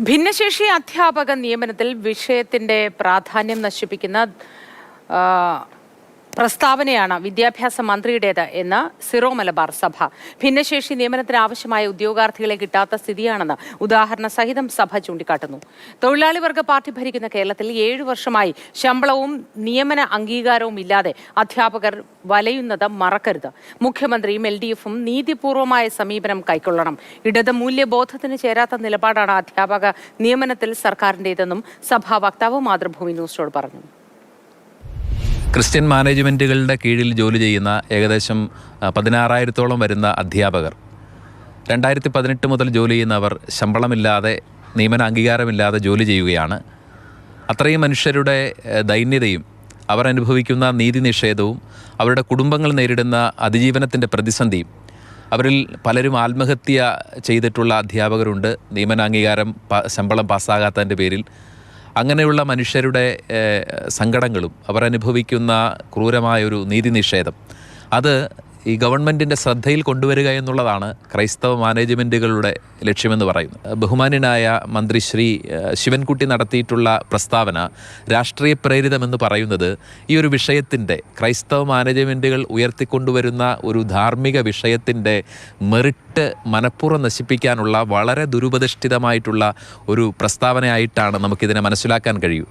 ഭിന്നശേഷി അധ്യാപക നിയമനത്തിൽ വിഷയത്തിന്റെ പ്രാധാന്യം നശിപ്പിക്കുന്ന പ്രസ്താവനയാണ് വിദ്യാഭ്യാസ മന്ത്രിയുടേത് എന്ന് സിറോ മലബാർ സഭ. ഭിന്നശേഷി നിയമനത്തിന് ആവശ്യമായ ഉദ്യോഗാർത്ഥികളെ കിട്ടാത്ത സ്ഥിതിയാണെന്ന് ഉദാഹരണ സഹിതം സഭ ചൂണ്ടിക്കാട്ടുന്നു. തൊഴിലാളി വർഗ പാർട്ടി ഭരിക്കുന്ന കേരളത്തിൽ ഏഴു വർഷമായി ശമ്പളവും നിയമന അംഗീകാരവും ഇല്ലാതെ അധ്യാപകർ വലയുന്നത് മറക്കരുത്. മുഖ്യമന്ത്രിയും എൽ ഡി എഫും നീതിപൂർവമായ സമീപനം കൈക്കൊള്ളണം. ഇടത് മൂല്യബോധത്തിന് ചേരാത്ത നിലപാടാണ് അധ്യാപക നിയമനത്തിൽ സർക്കാരിന്റേതെന്നും സഭാ വക്താവ് മാതൃഭൂമി ന്യൂസിനോട് പറഞ്ഞു. ക്രിസ്ത്യൻ മാനേജ്മെന്റുകളുടെ കീഴിൽ ജോലി ചെയ്യുന്ന ഏകദേശം പതിനാറായിരത്തോളം വരുന്ന അധ്യാപകർ. രണ്ടായിരത്തി പതിനെട്ട് മുതൽ ജോലി ചെയ്യുന്നവർ ശമ്പളമില്ലാതെ നിയമന അംഗീകാരമില്ലാതെ ജോലി ചെയ്യുകയാണ്. അത്രയും മനുഷ്യരുടെ ദൈന്യതയും അവർ അനുഭവിക്കുന്ന നീതി നിഷേധവും അവരുടെ കുടുംബങ്ങൾ നേരിടുന്ന അതിജീവനത്തിന്റെ പ്രതിസന്ധിയും അവരിൽ പലരും ആത്മഹത്യ ചെയ്തിട്ടുള്ള അധ്യാപകരുണ്ട്. നിയമനാംഗീകാരം ശമ്പളം പാസ്സാകാത്തതിന്റെ പേരിൽ അങ്ങനെയുള്ള മനുഷ്യരുടെ സങ്കടങ്ങളും അവർ അനുഭവിക്കുന്ന ക്രൂരമായൊരു നീതി നിഷേധം അത് ഈ ഗവൺമെന്റിന്റെ ശ്രദ്ധയിൽ കൊണ്ടുവരിക എന്നുള്ളതാണ് ക്രൈസ്തവ മാനേജ്മെന്റുകളുടെ ലക്ഷ്യമെന്ന് പറയുന്നത്. ബഹുമാന്യനായ മന്ത്രി ശ്രീ ശിവൻകുട്ടി നടത്തിയിട്ടുള്ള പ്രസ്താവന രാഷ്ട്രീയ പ്രേരിതമെന്ന് പറയുന്നത് ഈ ഒരു വിഷയത്തിന്റെ ക്രൈസ്തവ മാനേജ്മെന്റുകൾ ഉയർത്തിക്കൊണ്ടുവരുന്ന ഒരു ധാർമ്മിക വിഷയത്തിന്റെ മെറിറ്റ് മനഃപൂർവം നശിപ്പിക്കാനുള്ള വളരെ ദുരുപതിഷ്ഠിതമായിട്ടുള്ള ഒരു പ്രസ്താവനയായിട്ടാണ് നമുക്കിതിനെ മനസ്സിലാക്കാൻ കഴിയൂ.